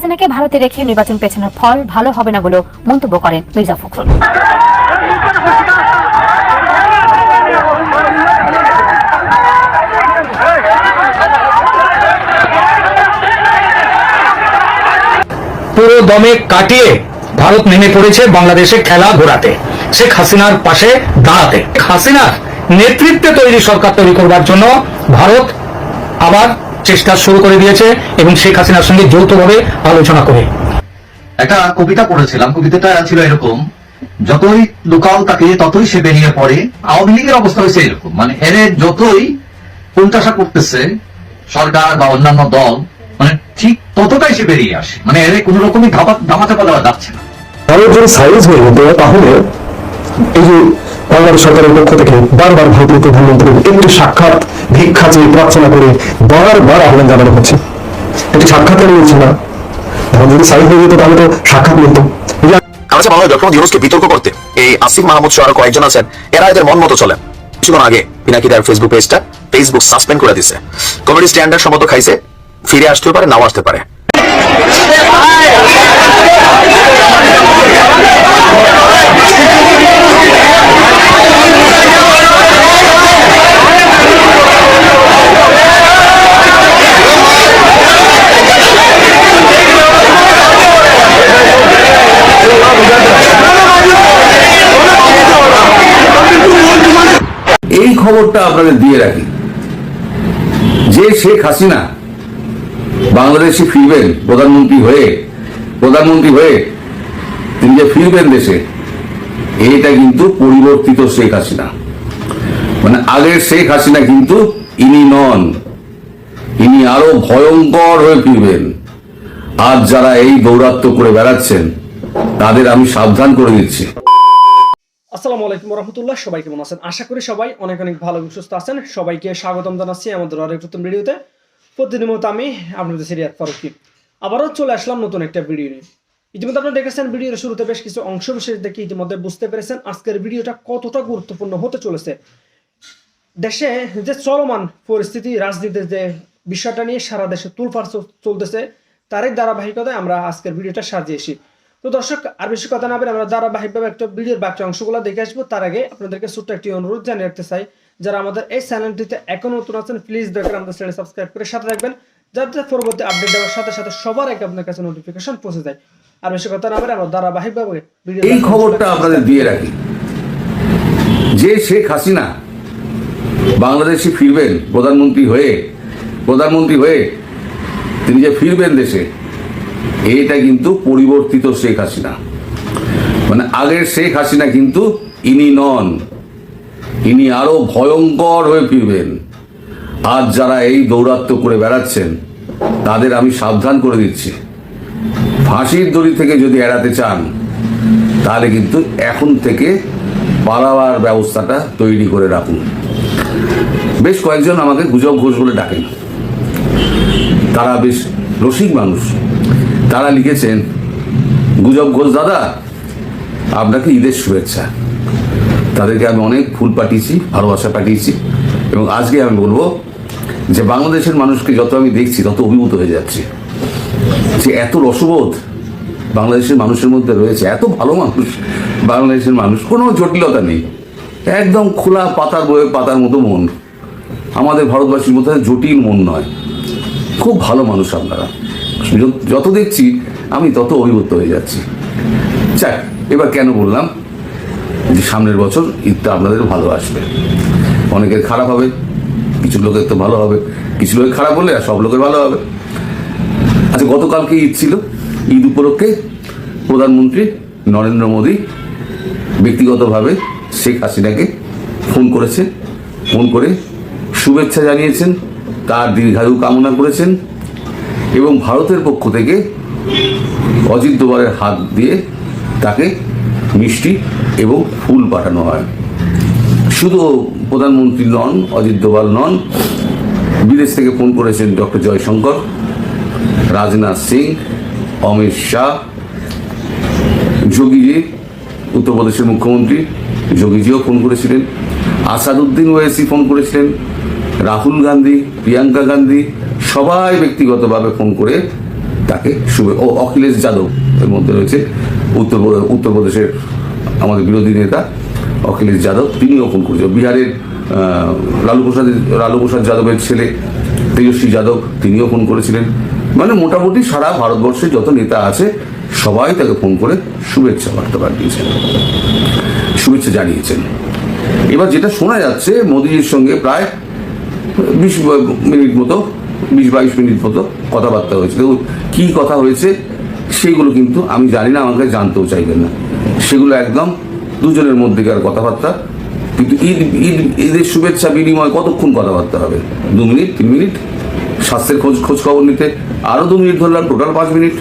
হাসিনাকে ভারতে রেখে নির্বাচন পেছানোর ফল ভালো হবে না বলেও মন্তব্য করেন মির্জা ফখরুল। পুরো দমে কাটিয়ে ভারত নেমে পড়েছে বাংলাদেশে খেলা ঘোরাতে। শেখ হাসিনার পাশে দাঁড়াতে। হাসিনার নেতৃত্বে তৈরি সরকার তৈরি করবার জন্য ভারত আবার চেষ্টা শুরু করে দিয়েছে এবং শেখ হাসিনার সঙ্গে যৌথভাবে আলোচনা করে। একটা কবিতা পড়েছিলাম কবিতাটা ছিল এরকম যতই লুকাও তাকে ততই সে বেরিয়ে পড়ে। আওয়ামী লীগের অবস্থা হয়েছে এরকম মানে এরে যতই কোনটাশা করতেছে সরকার বা অন্যান্য দল মানে ঠিক ততটাই সে বেরিয়ে আসে। মানে এরে কোন রকমই ধামাচাপা দেওয়া যাচ্ছে না। ভারত যদি সাইজ হয়ে যেত তাহলে এই যে বাংলাদেশ সরকারের পক্ষ থেকে বারবার ভারতীয় প্রধানমন্ত্রীর একটি সাক্ষাৎ ভিক্ষা চেয়ে প্রার্থনা করে বারবার আহ্বান জানানো হচ্ছে। একটি সাক্ষাৎ নিয়েছে না। ভারত যদি সাইজ হয়ে যেত তাহলে তো সাক্ষাৎ মিলত যে আমার কাছে মনে ডক্টর ইউনুসকে বিতর্ক করতে এই আসিফ মাহমুদ সহ কয়েকজন আছেন, এরা এদের মন মতো চলে কিছুক্ষণ আগে পিনাকি তার ফেসবুক পেজটা ফেসবুক সাসপেন্ড করে দিছে। কমেডি স্ট্যান্ডার্ড সম্মত খাইছে, ফিরে আসতেও পারে, নাও আসতে পারে। খবরটা আপনাদের দিয়ে রাখি। যে শেখ হাসিনা বাংলাদেশে ফিরবেন, প্রধানমন্ত্রী হয়ে প্রধানমন্ত্রী হয়ে, তিনি যে ফিরবেন দেশে, এটা কিন্তু পরিবর্তিত শেখ হাসিনা। মানে আগের শেখ হাসিনা কিন্তু ইনি নন। ইনি আরও ভয়ঙ্কর হয়ে ফিরবেন। আজ যারা এই দৌরাত্ম্য করে বেড়াচ্ছেন, তাদের আমি সাবধান করে দিচ্ছি। আসসালামু আলাইকুম রহমতুল্লাহ সবাই কেমন আছেন? আশা করি সবাই অনেক অনেক ভালো এবং সুস্থ আছেন। সবাইকে স্বাগতম জানাচ্ছি আমাদের আরেক নতুন ভিডিওতে। প্রতিদিনের মতো আমি আপনাদের সিরিয়াত ফারুকি আবারও চলে আসলাম নতুন একটা ভিডিও নিয়ে। ইতিমধ্যে আপনারা দেখেছেন ভিডিওর শুরুতে বেশ কিছু অংশ বিশেষ দেখে ইতিমধ্যে বুঝতে পেরেছেন আজকের ভিডিওটা কতটা গুরুত্বপূর্ণ হতে চলেছে। দেশে যে চলমান পরিস্থিতি, রাজনীতির যে বিষয়টা নিয়ে সারা দেশে তুলফার চলতেছে, তারই ধারাবাহিকতায় আমরা আজকের ভিডিওটা সাজিয়েছি। তো দর্শক আর বেশি কথা না বলে আমরা ধারাবাহিকভাবে একটা ভিডিওর বাকি অংশগুলো দেখে আসব। তার আগে আপনাদেরকে ছোট্ট একটি অনুরোধ জানিয়ে রাখতে চাই যারা আমাদের এই চ্যানেলটিতে এখন নতুন আছেন প্লিজ দেখেন আমাদের চ্যানেল সাবস্ক্রাইব করে সাথে রাখবেন যাতে পরবর্তী আপডেট দেওয়ার সাথে সাথে সবার আগে আপনার কাছে নোটিফিকেশন পৌঁছে যায়। আর বেশি কথা না বলে আমরা ধারাবাহিকভাবে ভিডিও এই খবরটা আপনাদের দিয়ে রাখি। যে শেখ হাসিনা বাংলাদেশে ফিরবেন প্রধানমন্ত্রী হয়ে প্রধানমন্ত্রী হয়ে তিনি যে ফিরবেন দেশে এটা কিন্তু পরিবর্তিত শেখ হাসিনা। মানে আগের শেখ হাসিনা কিন্তু ইনি নন। ইনি আরও ভয়ঙ্কর হয়ে ফিরবেন। আজ যারা এই দৌরাত্ম্য করে বেড়াচ্ছেন, তাদের আমি সাবধান করে দিচ্ছি। ফাঁসির দড়ি থেকে যদি এড়াতে চান, তাহলে কিন্তু এখন থেকে পালাবার ব্যবস্থাটা তৈরি করে রাখুন। বেশ কয়েকজন আমাকে গুজব ঘোষ বলে ডাকেন। তারা বেশ রসিক মানুষ। তারা লিখেছেন, গুজব ঘোষ দাদা, আপনাকে ঈদের শুভেচ্ছা। তাদেরকে আমি অনেক ফুল পাঠিয়েছি, ভালোবাসা পাঠিয়েছি এবং আজকে আমি বলব যে বাংলাদেশের মানুষকে যত আমি দেখছি, তত অভিভূত হয়ে যাচ্ছি। যে এত রসবোধ বাংলাদেশের মানুষের মধ্যে রয়েছে, এত ভালো মানুষ বাংলাদেশের মানুষ, কোনো জটিলতা নেই। একদম খোলা পাতার বইয়ের পাতার মতো মন। আমাদের ভারতবাসীর মধ্যে জটিল মন নয়। খুব ভালো মানুষ আপনারা। যত দেখছি, আমি তত অভিভূত হয়ে যাচ্ছি। চাই এবার কেন বললাম যে সামনের বছর ঈদটা আপনাদের ভালো আসবে। অনেকের খারাপ হবে, কিছু লোকের তো ভালো হবে, কিছু লোকের খারাপ হলে আর সব লোকের ভালো হবে। আচ্ছা গতকালকে ঈদ ছিল। ঈদ উপলক্ষে প্রধানমন্ত্রী নরেন্দ্র মোদী ব্যক্তিগতভাবে শেখ হাসিনাকে ফোন করেছে ফোন করে শুভেচ্ছা জানিয়েছেন, তার দীর্ঘায়ু কামনা করেছেন। এবং ভারতের পক্ষ থেকে অজিত দোবারের হাত দিয়ে তাকে মিষ্টি এবং ফুল পাঠানো হয়। শুধু প্রধানমন্ত্রী নন, অজিত দোভাল নন, বিদেশ থেকে ফোন করেছেন ডক্টর জয়শঙ্কর, রাজনাথ সিং, অমিত শাহ, যোগীজি, উত্তরপ্রদেশের মুখ্যমন্ত্রী, যোগীজিও ফোন করেছিলেন। আসাদুদ্দিন ওয়েসি ফোন করেছিলেন। রাহুল গান্ধী, প্রিয়াঙ্কা গান্ধী সবাই ব্যক্তিগতভাবে ফোন করে তাকে শুভে ও অখিলেশ যাদব এর মধ্যে রয়েছে। উত্তর উত্তরপ্রদেশের আমাদের বিরোধী নেতা অখিলেশ যাদব, তিনিও ফোন করেছেন। বিহারের লালু প্রসাদ লালু প্রসাদ যাদবের ছেলে তেজস্বী যাদব, তিনিও ফোন করেছিলেন। মানে মোটামুটি সারা ভারতবর্ষে যত নেতা আছে, সবাই তাকে ফোন করে শুভেচ্ছা বার্তা পাঠিয়েছেন। শুভেচ্ছা জানিয়েছেন। এবার যেটা শোনা যাচ্ছে মোদিজির সঙ্গে প্রায় বিশ মিনিট মতো বিশ বাইশ মিনিট মতো কথাবার্তা হয়েছে। দেখুন, কী কথা হয়েছে সেগুলো কিন্তু আমি জানি না, আমাকে জানতেও চাইবেন না। সেগুলো একদম দুজনের মধ্যেকার কথাবার্তা। কিন্তু ঈদ ঈদ, ঈদের শুভেচ্ছা বিনিময় কতক্ষণ কথাবার্তা হবে? দু মিনিট, তিন মিনিট? স্বাস্থ্যের খোঁজ খোঁজ খবর নিতে আরও দু মিনিট ধরলাম, টোটাল পাঁচ মিনিট।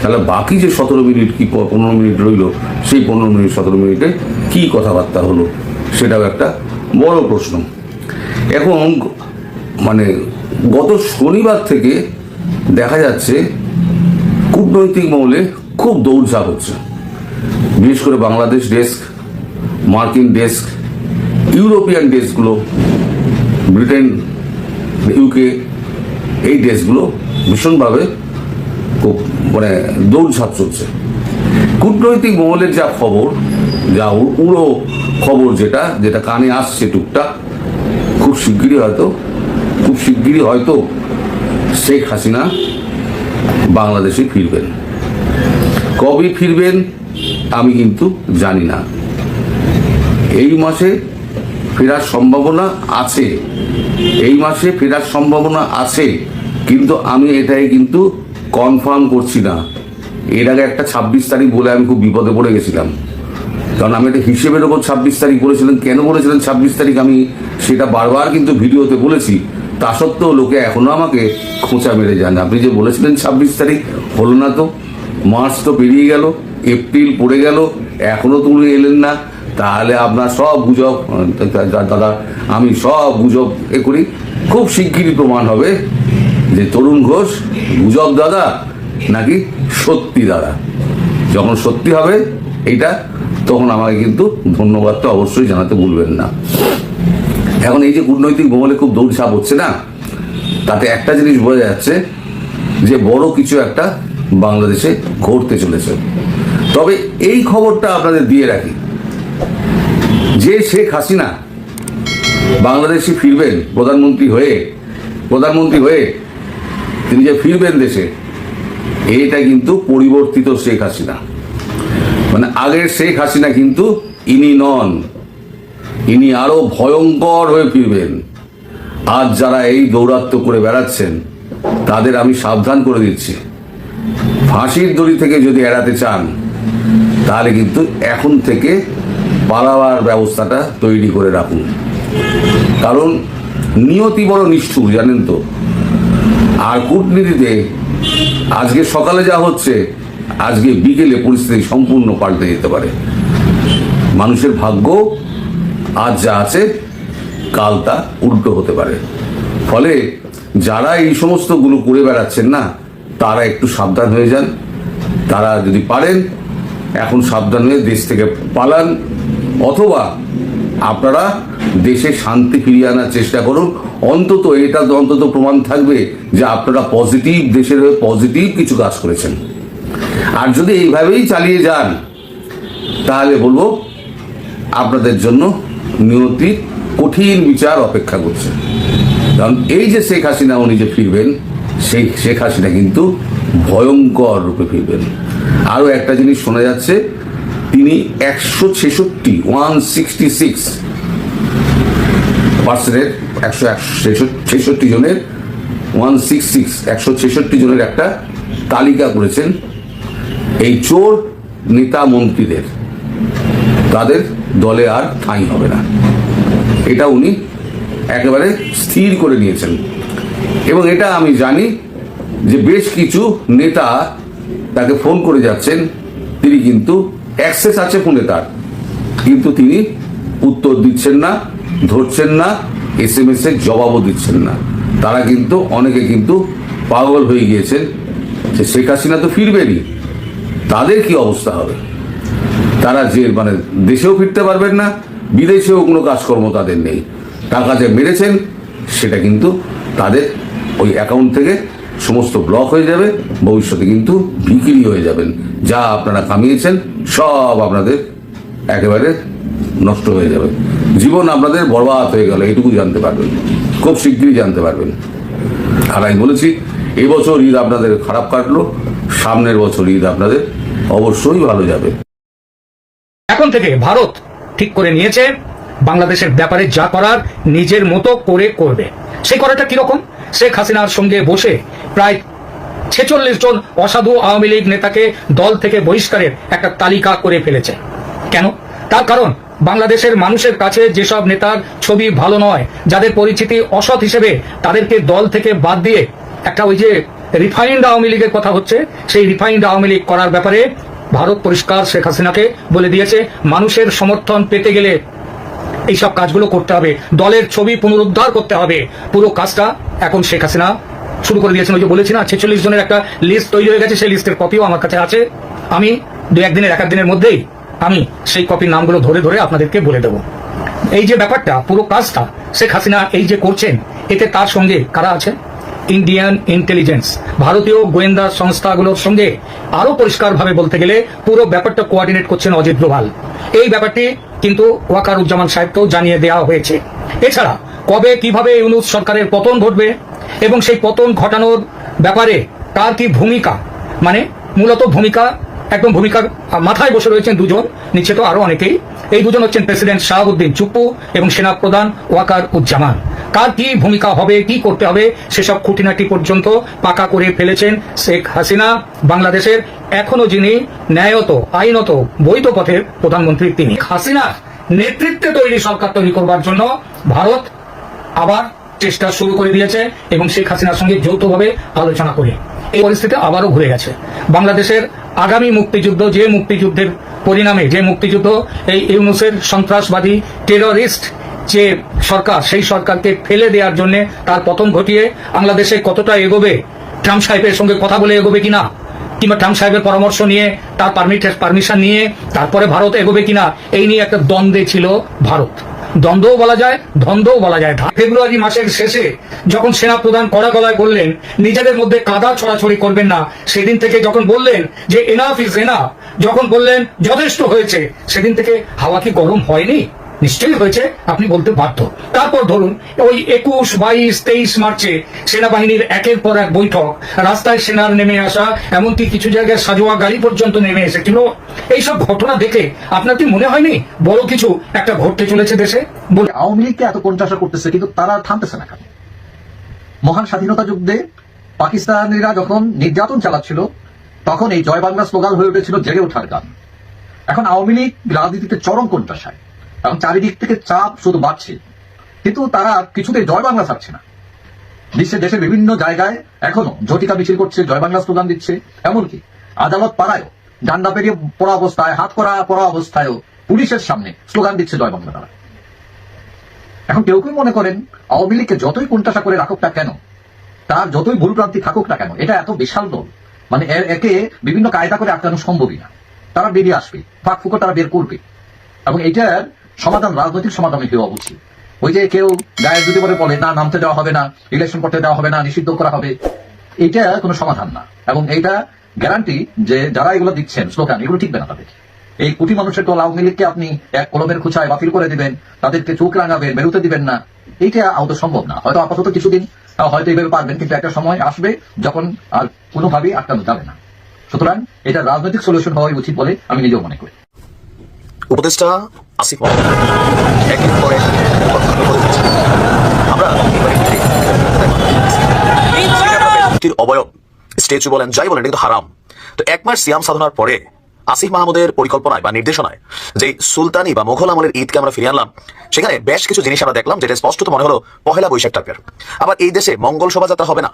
তাহলে বাকি যে সতেরো মিনিট কি পনেরো মিনিট রইল, সেই পনেরো মিনিট, সতেরো মিনিটে কি কথাবার্তা হলো, সেটাও একটা বড় প্রশ্ন। এখন মানে গত শনিবার থেকে দেখা যাচ্ছে কূটনৈতিক মহলে খুব দৌড়ঝাঁপ হচ্ছে। বিশেষ করে বাংলাদেশ ডেস্ক, মার্কিন ডেস্ক, ইউরোপিয়ান ডেস্কগুলো, ব্রিটেন, ইউকে, এই ডেস্কগুলো ভীষণভাবে খুব মানে দৌড়ঝাঁপ চলছে। কূটনৈতিক মহলের যা খবর, যা উড়ো খবর যেটা যেটা কানে আসছে টুকটাক, খুব শিগগিরই হয়তো শিগগিরই হয়তো শেখ হাসিনা বাংলাদেশে ফিরবেন। কবে ফিরবেন আমি কিন্তু জানি না। এই মাসে ফেরার সম্ভাবনা আছে। এই মাসে ফেরার সম্ভাবনা আছে, কিন্তু আমি এটাই কিন্তু কনফার্ম করছি না। এর আগে একটা ছাব্বিশ তারিখ বলে আমি খুব বিপদে পড়ে গেছিলাম। কারণ আমি একটা হিসেবের ওপর ছাব্বিশ তারিখ বলেছিলাম। কেন বলেছিলেন ছাব্বিশ তারিখ আমি সেটা বারবার কিন্তু ভিডিওতে বলেছি। তা সত্ত্বেও লোকে এখনও আমাকে খোঁচা মেরে যান আপনি যে বলেছিলেন ছাব্বিশ তারিখ হলো না তো, মার্চ তো পেরিয়ে গেল, এপ্রিল পড়ে গেল, এখনও তুলে এলেন না। তাহলে আপনার সব গুজব দাদা, আমি সব গুজব এ করি। খুব শিগগিরই প্রমাণ হবে যে তরুণ ঘোষ গুজব দাদা নাকি সত্যি দাদা। যখন সত্যি হবে এইটা, তখন আমাকে কিন্তু ধন্যবাদটা অবশ্যই জানাতে ভুলবেন না। এখন এই যে কূটনৈতিক মহলে খুব দৌড়ঝাঁপ হচ্ছে না, তাতে একটা জিনিস বোঝা যাচ্ছে যে বড় কিছু একটা বাংলাদেশে ঘটতে চলেছে। তবে এই খবরটা আপনাদের দিয়ে রাখি, যে শেখ হাসিনা বাংলাদেশে ফিরবেন, প্রধানমন্ত্রী হয়ে প্রধানমন্ত্রী হয়ে তিনি যে ফিরবেন দেশে, এটা কিন্তু পরিবর্তিত শেখ হাসিনা। মানে আগের শেখ হাসিনা কিন্তু ইনি নন। ইনি আরও ভয়ঙ্কর হয়ে ফিরবেন। আজ যারা এই দৌরাত্ম করে বেড়াচ্ছেন, তাদের আমি সাবধান করে দিচ্ছি। ফাঁসির দড়ি থেকে যদি এড়াতে চান, তাহলে কিন্তু এখন থেকে পালাবার ব্যবস্থাটা তৈরি করে রাখুন। কারণ নিয়তি বড় নিষ্ঠুর, জানেন তো। আর কূটনীতিতে আজকে সকালে যা হচ্ছে, আজকে বিকেলে পরিস্থিতি সম্পূর্ণ পাল্টে যেতে পারে। মানুষের ভাগ্য আজ যা আছে, কাল তা উল্টো হতে পারে। ফলে যারা এই সমস্তগুলো করে বেড়াচ্ছেন না, তারা একটু সাবধান হয়ে যান। তারা যদি পারেন, এখন সাবধান হয়ে দেশ থেকে পালান। অথবা আপনারা দেশে শান্তি ফিরিয়ে আনার চেষ্টা করুন। অন্তত এটা অন্তত প্রমাণ থাকবে যে আপনারা পজিটিভ দেশের হয়ে পজিটিভ কিছু কাজ করেছেন। আর যদি এইভাবেই চালিয়ে যান, তাহলে বলব আপনাদের জন্য নিয়তির কঠিন বিচার অপেক্ষা করছে। কারণ এই যে শেখ হাসিনা উনি যে ফিরবেন, সেই শেখ হাসিনা কিন্তু ভয়ঙ্কর রূপে ফিরবেন। আরও একটা জিনিস শোনা যাচ্ছে, তিনি একশো ছেষট্টি ওয়ান সিক্সটি সিক্স পার্সেন্টের একশো ছেষট্টি জনের ওয়ান সিক্স সিক্স একশো ছেষট্টি জনের একটা তালিকা করেছেন। এই চোর নেতা মন্ত্রীদের, তাদের দলে আর ঠাঁই হবে না। এটা উনি একেবারে স্থির করে নিয়েছেন। এবং এটা আমি জানি যে বেশ কিছু নেতা তাকে ফোন করে যাচ্ছেন। তিনি কিন্তু অ্যাক্সেস আছে ফোনে তার। কিন্তু তিনি উত্তর দিচ্ছেন না, ধরছেন না এস এম এস এর জবাবও দিচ্ছেন না। তারা কিন্তু অনেকে কিন্তু পাগল হয়ে গিয়েছেন যে শেখ হাসিনা তো ফিরবেনই। তাদের কি অবস্থা হবে? তারা যে মানে দেশেও ফিরতে পারবেন না, বিদেশেও কোনো কাজকর্ম তাদের নেই। টাকা যে মেরেছেন, সেটা কিন্তু তাদের ওই অ্যাকাউন্ট থেকে সমস্ত ব্লক হয়ে যাবে, ভবিষ্যতে কিন্তু বিক্রি হয়ে যাবেন। যা আপনারা কামিয়েছেন, সব আপনাদের একেবারে নষ্ট হয়ে যাবে। জীবন আপনাদের বরবাদ হয়ে গেল এটুকু জানতে পারবেন। খুব শীঘ্রই জানতে পারবেন। আর আমি বলেছি, এবছর ঈদ আপনাদের খারাপ কাটলো, সামনের বছর ঈদ আপনাদের অবশ্যই ভালো যাবে। এখন থেকে ভারত ঠিক করে নিয়েছে, বাংলাদেশের ব্যাপারে যা করার নিজের মতো করে করবে। সেই করাটা কীরকম? শেখ হাসিনার সঙ্গে বসে প্রায় ছেচল্লিশ জন অসাধু আওয়ামী লীগ নেতাকে দল থেকে বহিষ্কারের একটা তালিকা করে ফেলেছে। কেন? তার কারণ, বাংলাদেশের মানুষের কাছে যেসব নেতার ছবি ভালো নয়, যাদের পরিচিতি অসৎ হিসেবে তাদেরকে দল থেকে বাদ দিয়ে একটা ওই যে রিফাইন্ড আওয়ামী লীগের কথা হচ্ছে, সেই রিফাইন্ড আওয়ামী লীগ করার ব্যাপারে ভারত পরিষ্কার শেখ হাসিনাকে বলে দিয়েছে, মানুষের সমর্থন পেতে গেলে এইসব কাজগুলো করতে হবে। দলের ছবি পুনরুদ্ধার করতে হবে। পুরো কাজটা এখন শেখ হাসিনা শুরু করে দিয়েছেন। ওই যে বলেছি না, ছেচল্লিশ জনের একটা লিস্ট তৈরি হয়ে গেছে, সেই লিস্টের কপিও আমার কাছে আছে। আমি দু একদিনের, এক দিনের মধ্যেই আমি সেই কপির নামগুলো ধরে ধরে আপনাদেরকে বলে দেব। এই যে ব্যাপারটা, পুরো কাজটা শেখ হাসিনা এই যে করছেন, এতে তার সঙ্গে কারা আছে? ইন্ডিয়ান ইন্টেলিজেন্স ভারতীয় গোয়েন্দা সংস্থাগুলোর সঙ্গে আরও পরিষ্কারভাবে বলতে গেলে পুরো ব্যাপারটা কোয়ার্ডিনেট করছেন অজিত ডোভাল। এই ব্যাপারটি কিন্তু ওয়াকারুজ্জামান সাহেবকেও জানিয়ে দেওয়া হয়েছে। এছাড়া, কবে কীভাবে ইউনুস সরকারের পতন ঘটবে এবং সেই পতন ঘটানোর ব্যাপারে তার কি ভূমিকা? মানে মূলত ভূমিকা একদম ভূমিকার মাথায় বসে রয়েছেন দুজন নিচে তো আরও অনেকেই। এই দুজন হচ্ছেন প্রেসিডেন্ট শাহাবুদ্দিন চুপ্পু এবং সেনা প্রধান ওয়াকার উজ্জামান। কার কি ভূমিকা হবে, কি করতে হবে, সেসব খুঁটিনাটি পর্যন্ত পাকা করে ফেলেছেন শেখ হাসিনা। বাংলাদেশের এখনও যিনি ন্যায়ত, আইনত, বৈধ পথের প্রধানমন্ত্রী তিনি। হাসিনা নেতৃত্বে তৈরি সরকার তৈরি করবার জন্য ভারত আবার চেষ্টা শুরু করে দিয়েছে এবং শেখ হাসিনার সঙ্গে যৌথভাবে আলোচনা করে। এই পরিস্থিতি আবারও ঘুরে গেছে। বাংলাদেশের আগামী মুক্তিযুদ্ধ, যে মুক্তিযুদ্ধের পরিণামে, যে মুক্তিযুদ্ধ, এই ইউনুসের সন্ত্রাসবাদী টেররিস্ট যে সরকার, সেই সরকারকে ফেলে দেওয়ার জন্য তার পতন ঘটিয়ে বাংলাদেশে কতটা এগোবে, ট্রাম্প সাহেবের সঙ্গে কথা বলে এগোবে কিনা, কিংবা ট্রাম্প সাহেবের পরামর্শ নিয়ে, তার পারমিট পারমিশন নিয়ে তারপরে ভারত এগোবে কিনা, এই নিয়ে একটা দ্বন্দ্বে ছিল ভারত। দ্বন্দ্বও বলা যায় ধন্দও বলা যায়। ফেব্রুয়ারি মাসের শেষে যখন সেনা প্রধান কড়া গলায় বললেন, নিজেদের মধ্যে কাদা ছড়াছড়ি করবেন না। সেদিন থেকে যখন বললেন যে এনাফ ইজ এনাফ যখন বললেন, যথেষ্ট হয়েছে, সেদিন থেকে হাওয়া কি গরম হয়নি? নিশ্চয়ই হয়েছে, আপনি বলতে বাধ্য। তারপর ধরুন, ওই একুশ, বাইশ, তেইশ মার্চে সেনাবাহিনীর একের পর এক বৈঠক, রাস্তায় সেনার নেমে আসা, এমনকি কিছু জায়গায় সাজোয়া গাড়ি পর্যন্ত নেমে এসেছিল। এইসব ঘটনা দেখে আপনার কি মনে হয়নি? বড় কিছু একটা ঘটতে চলেছে দেশে? বলে আওয়ামী লীগকে এত কোণঠাসা করতেছে, কিন্তু তারা থামতেছে না কেন? মহান স্বাধীনতা যুদ্ধে পাকিস্তানিরা যখন নির্যাতন চালাচ্ছিল, তখন এই জয় বাংলা স্লোগান হয়ে উঠেছিল, জেগে ওঠার গান। এখন আওয়ামী লীগ রাজনীতিতে চরম কোণঠাসায় এবং চারিদিক থেকে চাপ শুধু বাড়ছে। কিন্তু তারা কিছুতে জয় বাংলা ছাড়ছে না। বিশ্বের দেশের বিভিন্ন জায়গায় এখনও ঝটিকা মিছিল করছে জয় বাংলা স্লোগান দিচ্ছে। এমনকি আদালত পাড়ায়ও ডান্ডা পেরিয়ে পড়া অবস্থায়, হাত করা পড়া অবস্থায়ও পুলিশের সামনে স্লোগান দিচ্ছে জয় বাংলা তারা। এখন কেউ কেউ মনে করেন, আওয়ামী লীগকে যতই কোণঠাসা করে রাখুক না কেন, তার যতই ভুলভ্রান্তি থাকুক না কেন, এটা এত বিশাল দল। মানে একে বিভিন্ন কায়দা করে আটকানো সম্ভবই না। তারা বেরিয়ে আসবে, ফাঁক ফুকো তারা বের করবে। এবং এটার সমাধান, রাজনৈতিক সমাধানে হওয়া উচিত ওই যে কেউ গায়ের যদি পরে বলে, না, নামতে দেওয়া হবে না ইলেকশন করতে দেওয়া হবে না, নিষিদ্ধ করা হবে। এটা কোনো সমাধান না। এবং এইটা গ্যারান্টি যে যারা এগুলো দিচ্ছেন স্লোগান এগুলো ঠিকবে না তাদের। এই কোটি মানুষের দল আওয়ামী লীগকে আপনি এক কলমের খুচায় বাতিল করে দিবেন, তাদেরকে চোখ রাঙাবেন বেরোতে দিবেন না, এইটা আদৌ সম্ভব না। হয়তো আপাতত কিছুদিন হয়তো এইভাবে পারবেন, কিন্তু একটা সময় আসবে যখন আর কোনোভাবেই আটকানো যাবে না। সুতরাং এটা রাজনৈতিক সলিউশন হওয়াই উচিত বলে আমি নিজেও মনে করি। উপদেষ্টা আসিফ একের পর। আমরা অবয়ব, স্ট্যাচু বলেন, যাই বলেন কিন্তু হারাম। তো এক মাস সিয়াম সাধনার পরে আসিফ মাহমুদের পরিকল্পনায় বা নির্দেশনায় যে সুলতানি বা মোঘল আমলের ঈদকে আমরা ফিরিয়ে আনলাম, সেখানে বেশ কিছু জিনিস আমরা দেখলাম, যেটা স্পষ্টত মনে হলো পহেলা বৈশাখ টাইপের। আবার এই দেশে মঙ্গল শোভাযাত্রা হবে না।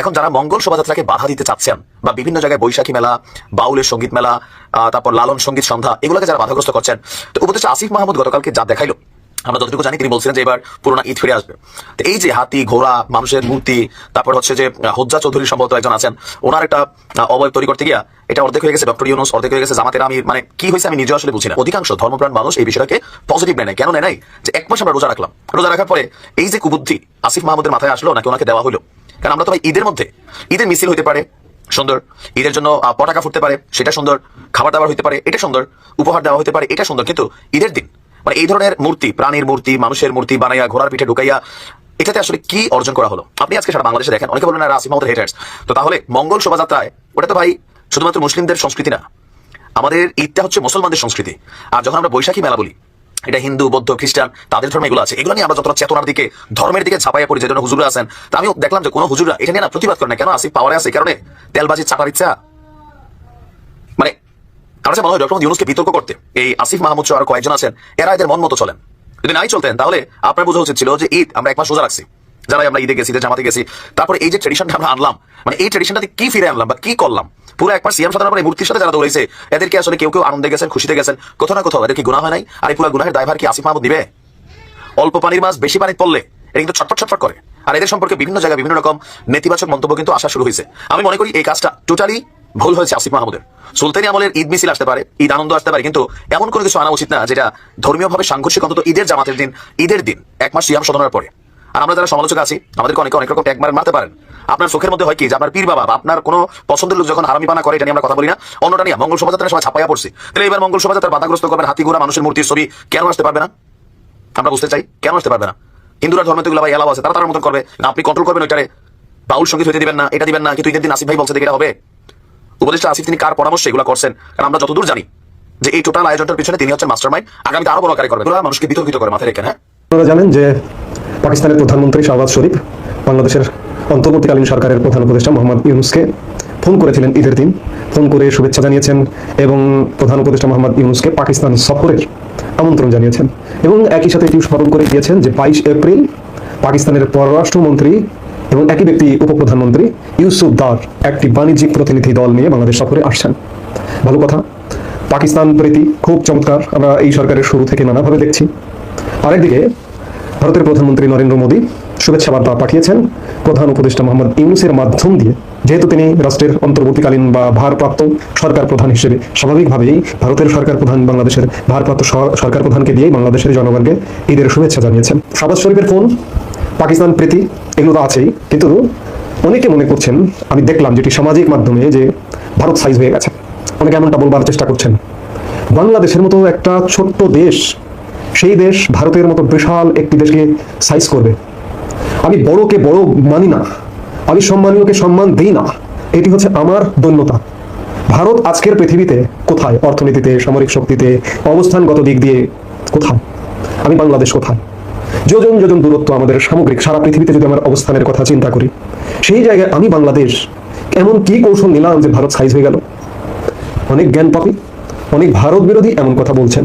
এখন যারা মঙ্গল শোভাযাত্রাকে বাধা দিতে চাচ্ছেন, বা বিভিন্ন জায়গায় বৈশাখী মেলা, বাউলের সংগীত মেলা তারপর লালন সংগীত সন্ধ্যা, এগুলোকে যারা বাধাগ্রস্ত করছেন, তো উপদেষ্টা আসিফ মাহমুদ গতকালকে যা দেখাইলো, আমরা যতটুকু জানি তিনি বলছিলেন যে এবার পুরোনো ঈদ ফিরে আসবে। এই যে হাতি, ঘোড়া, মানুষের মূর্তি, তারপর হচ্ছে যে হজ্জা চৌধুরী সম্ভবত একজন আছেন, ওনার একটা অবয়ব তৈরি করতে গিয়া এটা অর্ধেক হয়ে গেছে ডক্টর ইউনুস, অর্ধেক হয়ে গেছে জামাতের আমি মানে কি হয়েছে আমি নিজে আসলে বুঝি না। অধিকাংশ ধর্মপ্রাণ মানুষ এই বিষয়টাকে পজিটিভ নেয় কেন নেয় যে এক মাস আমরা রোজা রাখলাম। রোজা রাখার পরে এই যে কুবুদ্ধি আসিফ মাহমুদের মাথায় আসলো, নাকি ওনাকে দেওয়া হলো কারণ আমরা তো ভাই ঈদের মধ্যে, ঈদের মিছিল হতে পারে, সুন্দর। ঈদের জন্য পটাকা ফুটতে পারে, সেটা সুন্দর। খাবার দাবার হতে পারে, এটা সুন্দর। উপহার দেওয়া হতে পারে, এটা সুন্দর। কিন্তু ঈদের দিন মানে এই ধরনের মূর্তি, প্রাণীর মূর্তি, মানুষের মূর্তি বানাইয়া, ঘোড়ার পিঠে ঢুকাইয়া, এটাতে আসলে কি অর্জন করা হলো? আপনি আজকে সারা বাংলাদেশে দেখেন, অনেকে বলবেন না রাসিম মাহমুদ হেটার্স তো তাহলে মঙ্গল শোভাযাত্রায়, ওটা তো ভাই শুধুমাত্র মুসলিমদের সংস্কৃতি না, আমাদের ঈদটা হচ্ছে মুসলমানদের সংস্কৃতি। আর যখন আমরা বৈশাখী মেলা বলি এটা হিন্দু, বৌদ্ধ, খ্রিস্টান, তাদের ধর্ম এগুলো আছে। এগুলো নিয়ে আমরা যতটা চেতনার দিকে, ধর্মের দিকে ছাপাইয়া পড়ি যেটা হুজুরা আছেন। তা আমি দেখলাম যে কোনো হুজুরা এটা নিয়ে না প্রতিবাদ করে না। কেন? আসি পাওয়ারে আছে কারণে? তেলবাজি চাপার ইচ্ছা মানে আমার মনে হয় ডক্টর ইউনুসকে বিতর্ক করতে। এই আসিফ মাহমুদ আর কয়েকজন আছেন। এরা এদের মন মতো চলেন। যদি নাই চলতেন, তাহলে আপনার বোঝা উচিত ছিল যে ঈদ আমরা এক সোজা রাখছি। যারা আমরা ঈদে গেছি জামাতে গেছি, তারপরে এই যে ট্রেডিশনটা আমরা আনলাম মানে এই ট্রেডিশনটাতে কি ফিরে আনলাম বা কি করলাম? পুরো একবার সিএম সাধারণ পরে মূর্তির সাথে যারা দৌড়েছে এদেরকে আসলে কেউ কেউ আনন্দে গেছেন, খুশিতে গেছেন? কোথাও না কোথাও এদের কি গুণা হয় নাই? আর এই পুরো গুনাহের দায়ভার কি আসিফ মাহমুদ দিবে অল্প পানির মাছ, বেশি পানি পড়লে এটা কিন্তু ছটফট ছটফট করে। আর এদের সম্পর্কে বিভিন্ন জায়গায় বিভিন্ন রকম নেতিবাচক মন্তব্য কিন্তু আসা শুরু হয়েছে। আমি মনে করি এই কাজটা টোটালি ভুল হয়েছে আসিফ মাহমুদের। সুলতানি আমলের ঈদ মিছিল আসতে পারে, ঈদ আনন্দ আসতে পারে, কিন্তু এমন কোনো কিছু আনা উচিত না যেটা ধর্মীয়ভাবে সাংঘর্ষিক, অন্তত ঈদের জামাতের দিন, ঈদের দিন, এক মাস সিয়াম সাধনার পরে। আর আমরা যারা সমালোচক আছি, আমাদেরকে অনেকে অনেক রকম ট্যাগ মারতে পারেন। আপনার চোখের মধ্যে হয় কি যে আপনার পীর বাবা বা আপনার কোনো পছন্দের লোক যখন হারামি বানা করে, এটা নিয়ে আমরা কথা বলি না। অন্যটা নিয়ে মঙ্গল শোভাযাত্রার সময় ছাপাইয়া পড়ছি। তাহলে এবার মঙ্গল শোভাযাত্রার বাধাগ্রস্ত করবেন হাতি ঘোড়া, মানুষের মূর্তির ছবি, কেন আসতে পারবে না? আমরা বুঝতে চাই, কেন আসতে পারবে না? হিন্দুরা ধর্মে তো এলাও আছে, তারা তার মতন করবে। না, আপনি কন্ট্রোল করবেন ওইটারে। বাউল সংগীত হইতে দিবেন না, এটা দিবেন না, কিন্তু ঈদের দিন আসিফ ভাই বলছে এটা হবে। উপদেষ্টা আসিফ, তিনি কার পরামর্শ এগুলো করছেন? কারণ আমরা যতদূর জানি যে এই টোটাল আয়োজনটার পিছনে তিনি হচ্ছেন মাস্টার মাইন্ড আগামীতে আরও বড় আকারে করবে এগুলো মানুষকে বিতর্কিত করে মাথায় রেখে হ্যাঁ? জানেন যে পাকিস্তানের প্রধানমন্ত্রী শাহবাজ শরীফ, বাংলাদেশের অন্তর্বর্তীকালীন সরকারের প্রধান উপদেষ্টা মোহাম্মদ ইউনুসকে ফোন করেছিলেন ঈদের দিন। ফোন করে শুভেচ্ছা জানিয়েছেন এবং প্রধান উপদেষ্টা মোহাম্মদ ইউনুসকে পাকিস্তান সফরের আমন্ত্রণ জানিয়েছেন। এবং একই সাথে এটিও স্মরণ করে দিয়েছেন যে বাইশ এপ্রিল পাকিস্তানের পররাষ্ট্রমন্ত্রী এবং একই ব্যক্তি উপপ্রধানমন্ত্রী ইউসুফ দার একটি বাণিজ্যিক প্রতিনিধি দল নিয়ে বাংলাদেশ সফরে আসছেন। ভালো কথা, পাকিস্তান প্রীতি খুব চমৎকার। আমরা এই সরকারের শুরু থেকে নানাভাবে দেখছি। আরেকদিকে ভারতের প্রধানমন্ত্রী নরেন্দ্র মোদী শুভেচ্ছা বার্তা পাঠিয়েছেন। প্রধান উপদেষ্টা মোহাম্মদ ইউনুসের মাধ্যম দিয়ে। যেহেতু তিনি রাষ্ট্রের অন্তর্বর্তীকালীন বা ভারপ্রাপ্ত সরকার প্রধান হিসেবে স্বাভাবিকভাবেই ভারতের সরকার প্রধান বাংলাদেশের ভারপ্রাপ্ত সরকার প্রধানকে দিয়েই বাংলাদেশের জনগণকে ঈদের শুভেচ্ছা জানিয়েছেন। শাবাজ শরীফের ফোন, পাকিস্তান প্রীতি, এগুলো তো আছেই। কিন্তু অনেকে মনে করছেন, আমি দেখলাম যেটি সামাজিক মাধ্যমে যে ভারত সাইজ হয়ে গেছে। অনেকে এমনটা বলবার চেষ্টা করছেন। বাংলাদেশের মতো একটা ছোট্ট দেশ সেই দেশ ভারতের মতো বিশাল একটি দেশকে সাইজ করবে। আমি বড়কে বড় মানি না, আমি সম্মানীয়কে সম্মান দিই না। এটি হচ্ছে আমার দৈন্যতা। ভারত আজকের পৃথিবীতে কোথায়? অর্থনীতিতে, সামরিক শক্তিতে, অবস্থানগত দিক দিয়ে কোথায়? আমি বাংলাদেশ কোথায়? যোজন যোজন দূরত্ব আমাদের সামগ্রিক, সারা পৃথিবীতে যদি আমার অবস্থানের কথা চিন্তা করি, সেই জায়গায় আমি বাংলাদেশ এমন কি কৌশল নিলাম যে ভারত সাইজ হয়ে গেল? অনেক জ্ঞান পাপি অনেক ভারত বিরোধী এমন কথা বলছেন।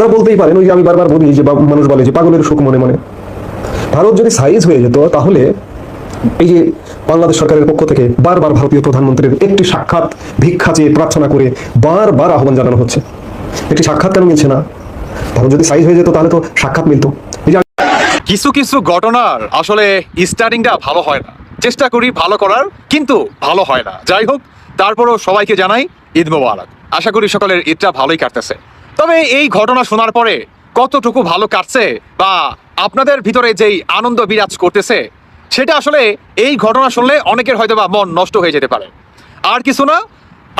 তারা বলতেই পারেন, ওই আমি বারবার বলি যে মানুষ বলে যে পাগলের সুখ মনে মনে। ভারত যদি সাইজ হয়ে যেত, তাহলে এই যে বাংলাদেশ সরকারের পক্ষ থেকে বারবার ভারতীয় প্রধানমন্ত্রীর একটি সাক্ষাৎ, ভিক্ষা চেয়ে প্রার্থনা করে বারবার আহ্বান জানানো হচ্ছে। একটি সাক্ষাৎ কেন মিলছে না? ভারত যদি সাইজ হয়ে যেত, তাহলে তো সাক্ষাৎ মিলতো। কিছু কিছু ঘটনার আসলে স্টার্টিংটা ভালো হয় না। চেষ্টা করি ভালো করার, কিন্তু ভালো হয় না। যাই হোক, তারপরও সবাইকে জানাই ঈদ মোবারক। আশা করি সকলের ঈদটা ভালোই কাটতেছে। তবে এই ঘটনা শোনার পরে কতটুকু ভালো কাটছে বা আপনাদের ভিতরে যেই আনন্দ বিরাজ করতেছে, সেটা আসলে এই ঘটনা শুনলে অনেকের হয়তো বা মন নষ্ট হয়ে যেতে পারে। আর কিছু না,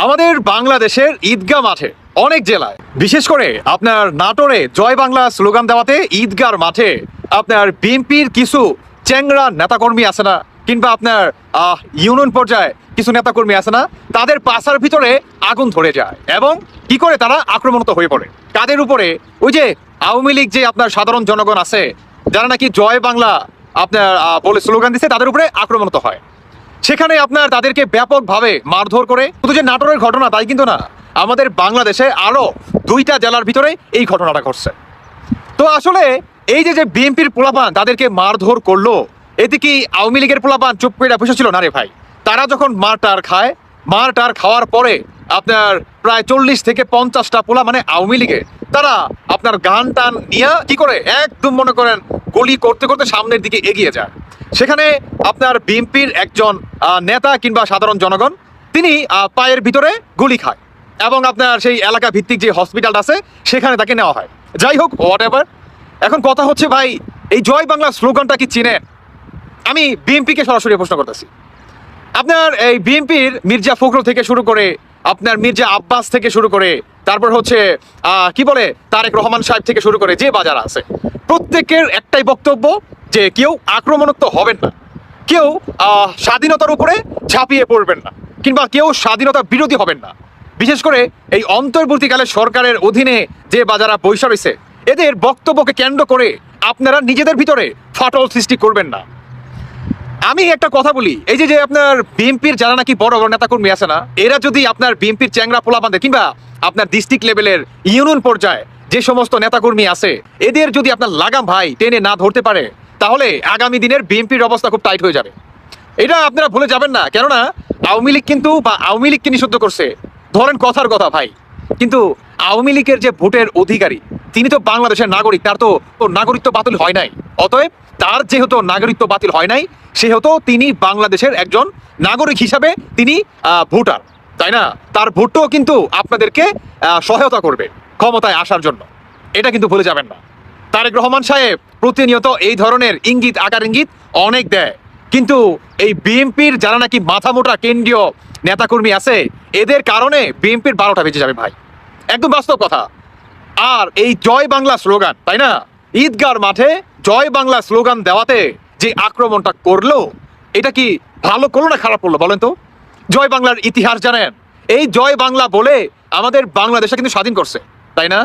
আমাদের বাংলাদেশের ঈদগাহ মাঠে অনেক জেলায়, বিশেষ করে আপনার নাটোরে জয় বাংলা স্লোগান দেওয়াতে ঈদগার মাঠে আপনার বিএনপির কিছু চ্যাংরা নেতাকর্মী আছে না কিংবা আপনার ইউনিয়ন পর্যায়ে কিছু নেতাকর্মী আছে না, তাদের পাশার ভিতরে আগুন ধরে যায় এবং কি করে তারা আক্রমণত হয়ে পড়ে? কাদের উপরে ওই যে আওয়ামী লীগ যে আপনার সাধারণ জনগণ আছে, যারা নাকি জয় বাংলা আপনার বলে স্লোগান দিচ্ছে তাদের উপরে আক্রমণত হয়। সেখানে আপনার তাদেরকে ব্যাপকভাবে মারধর করে, শুধু যে নাটোরের ঘটনা তাই কিন্তু না, আমাদের বাংলাদেশে আরও দুইটা জেলার ভিতরে এই ঘটনাটা ঘটছে। তো আসলে এই যে যে বিএনপির পোলাপান তাদেরকে মারধর করল এতে কি আওয়ামী লীগের পোলাপান চুপ করে বসেছিল না রে ভাই। তারা যখন মার টার খায় মার টার খাওয়ার পরে আপনার প্রায় চল্লিশ থেকে পঞ্চাশটা পোলা মানে আওয়ামী লীগের তারা আপনার গান টান নিয়ে কি করে? একদম মনে করেন গলি করতে করতে সামনের দিকে এগিয়ে যায়। সেখানে আপনার বিএনপির একজন নেতা কিংবা সাধারণ জনগণ, তিনি পায়ের ভিতরে গুলি খায় এবং আপনার সেই এলাকা ভিত্তিক যে হসপিটাল আছে, সেখানে তাকে নেওয়া হয়। যাই হোক হোয়াট এখন কথা হচ্ছে ভাই, এই জয় বাংলা স্লোগানটা কি চিনেন? আমি বিএনপিকে সরাসরি প্রশ্ন করতেছি। আপনার এই বিএনপির মির্জা ফখরুল থেকে শুরু করে আপনার মির্জা আব্বাস থেকে শুরু করে, তারপর হচ্ছে কি বলে, তারেক রহমান সাহেব থেকে শুরু করে যে বাজার আছে, প্রত্যেকের একটাই বক্তব্য যে কেউ আক্রমণাত্মক হবেন না। কেউ স্বাধীনতার উপরে ঝাঁপিয়ে পড়বেন না, কিংবা কেউ স্বাধীনতা বিরোধী হবেন না। বিশেষ করে এই অন্তর্বর্তীকালে সরকারের অধীনে যে বাজারা বৈশা রয়েছে, এদের বক্তব্যকে কেন্দ্র করে আপনারা নিজেদের ভিতরে ফাটল সৃষ্টি করবেন না। আমি একটা কথা বলি, এই যে যে আপনার বিএনপির যারা নাকি বড় বড় নেতাকর্মী আছে না, এরা যদি আপনার বিএনপির চ্যাংরা পোলা বাঁধে কিংবা আপনার ডিস্ট্রিক্ট লেভেলের ইউনিয়ন পর্যায়ে যে সমস্ত নেতাকর্মী আছে, এদের যদি আপনার লাগাম ভাই টেনে না ধরতে পারে, তাহলে আগামী দিনের বিএনপির অবস্থা খুব টাইট হয়ে যাবে। এটা আপনারা ভুলে যাবেন না, কেননা আওয়ামী লীগ কিন্তু বা আওয়ামী লীগকে নিষিদ্ধ করছে। ধরেন কথার কথা ভাই, কিন্তু আওয়ামী লীগের যে ভোটের অধিকারী, তিনি তো বাংলাদেশের নাগরিক, তার তো তো নাগরিকত্ব বাতিল হয় নাই। অতএব তার যেহেতু নাগরিকত্ব বাতিল হয় নাই, সেহেতু তিনি বাংলাদেশের একজন নাগরিক হিসাবে তিনি ভোটার, তাই না? তার ভোটও কিন্তু আপনাদেরকে সহায়তা করবে ক্ষমতায় আসার জন্য। এটা কিন্তু ভুলে যাবেন না। তারেক রহমান সাহেব প্রতিনিয়ত এই ধরনের ইঙ্গিত, আকার ইঙ্গিত অনেক দেয়। কিন্তু এই বিএনপির যারা নাকি মাথা মোটা কেন্দ্রীয় নেতাকর্মী আছে, এদের কারণে বিএনপির বারোটা বেজে যাবে ভাই। একদম বাস্তব কথা। আর এই জয় বাংলা স্লোগান, তাই না? ঈদগার মাঠে জয় বাংলা স্লোগান দেওয়াতে যে আক্রমণটা করল, এটা কি ভালো করল না খারাপ করল বলেন তো? জয় বাংলার ইতিহাস জানেন। এই জয় বাংলা বলে আমাদের বাংলাদেশে কিন্তু স্বাধীন করছে, তাই না?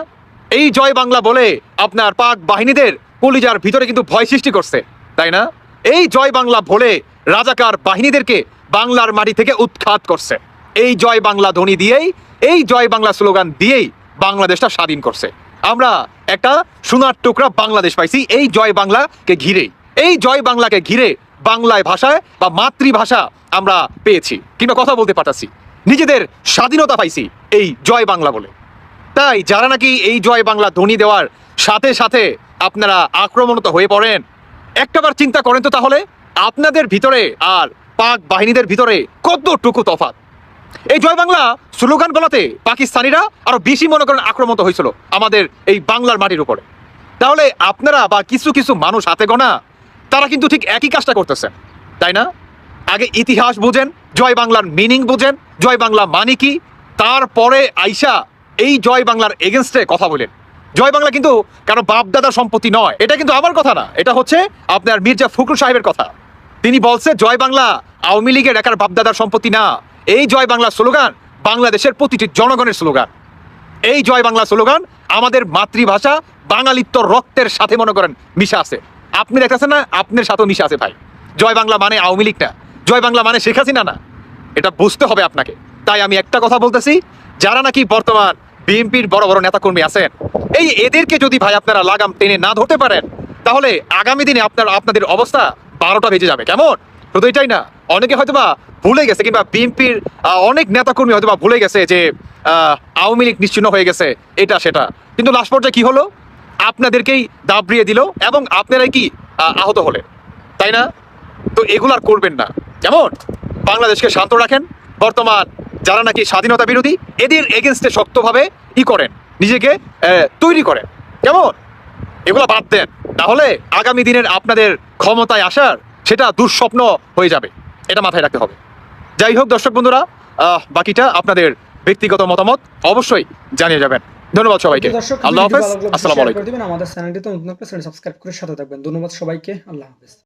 এই জয় বাংলা বলে আপনার পাক বাহিনীদের কলিজার ভিতরে কিন্তু ভয় সৃষ্টি করছে, তাই না? এই জয় বাংলা বলে রাজাকার বাহিনীদেরকে বাংলার মাটি থেকে উৎখাত করছে। এই জয় বাংলা ধ্বনি দিয়েই, এই জয় বাংলা স্লোগান দিয়েই বাংলাদেশটা স্বাধীন করছে। আমরা একটা সোনার টুকরা বাংলাদেশ পাইছি, এই জয় বাংলাকে ঘিরে। এই জয় বাংলাকে ঘিরে বাংলায় ভাষায় বা মাতৃভাষা আমরা পেয়েছি, কিংবা কথা বলতে পারতাছি। নিজেদের স্বাধীনতা পাইছি এই জয় বাংলা বলে। তাই যারা নাকি এই জয় বাংলা ধ্বনি দেওয়ার সাথে সাথে আপনারা আক্রমণত হয়ে পড়েন, একটাবার চিন্তা করেন তো তাহলে আপনাদের ভিতরে আর পাক বাহিনীদের ভিতরে কতটুকু তফাৎ? এই জয় বাংলা স্লোগান বলাতে পাকিস্তানিরা আরও বেশি মনে করেন আক্রমণ হয়েছিল আমাদের এই বাংলার মাটির উপরে। তাহলে আপনারা বা কিছু কিছু মানুষ হাতে গোনা, তারা কিন্তু ঠিক একই কাজটা করতেছেন, তাই না? আগে ইতিহাস বুঝেন, জয় বাংলার মিনিং বুঝেন, জয় বাংলা মানে কি? তারপরে আইসা এই জয় বাংলার এগেনস্টে কথা বলেন। জয় বাংলা কিন্তু কারও বাপদাদার সম্পত্তি নয়, এটা কিন্তু আমার কথা না, এটা হচ্ছে আপনার মির্জা ফখরুল সাহেবের কথা। তিনি বলছে, জয় বাংলা আওয়ামী লীগের একার বাপদাদার সম্পত্তি না এই জয় বাংলা স্লোগান বাংলাদেশের প্রতিটি জনগণের স্লোগান। এই জয় বাংলা স্লোগান আমাদের মাতৃভাষা বাঙালিত্ব রক্তের সাথে মনে করেন মিশা আছে। আপনি দেখতেছেন না? আপনার সাথেও মিশা আছে ভাই। জয় বাংলা মানে আওয়ামী লীগ না জয় বাংলা মানে শেখ হাসিনা না। এটা বুঝতে হবে আপনাকে। তাই আমি একটা কথা বলতেছি, যারা নাকি বর্তমান বিএনপির বড় বড় নেতাকর্মী আছেন, এই এদেরকে যদি ভাই আপনারা লাগাম টেনে না ধরতে পারেন, তাহলে আগামী দিনে আপনার আপনাদের অবস্থা বারোটা বেজে যাবে। কেমন? শুধু এটাই না। অনেকে হয়তোবা ভুলে গেছে কিংবা বিএনপির অনেক নেতাকর্মী হয়তোবা ভুলে গেছে যে আওয়ামী লীগ নিশ্চিন্ন হয়ে গেছে, এটা সেটা। কিন্তু লাস্ট পর্যায়ে কি হলো? আপনাদেরকেই দাবড়িয়ে দিল এবং আপনারাই কি আহত হলেন। তাই না? তো এগুলো আর করবেন না। কেমন বাংলাদেশকে শান্ত রাখেন। বর্তমান যারা নাকি স্বাধীনতা বিরোধী, এদের এগেনস্টে শক্তভাবে ই করেন। নিজেকে তৈরি করেন। কেমন এগুলো বাদ দেন। তাহলে আগামী দিনের আপনাদের ক্ষমতায় আসার সেটা দুঃস্বপ্ন হয়ে যাবে। এটা মাথায় রাখতে হবে। যাই হোক দর্শক বন্ধুরা আহ, বাকিটা আপনাদের ব্যক্তিগত মতামত অবশ্যই জানিয়ে যাবেন। ধন্যবাদ সবাইকে। আল্লাহ হাফেজ। আসসালামু আলাইকুম। আমাদের চ্যানেলটি তো নতুন সাবস্ক্রাইব করে সাথে থাকবেন। ধন্যবাদ সবাইকে। আল্লাহ হাফেজ।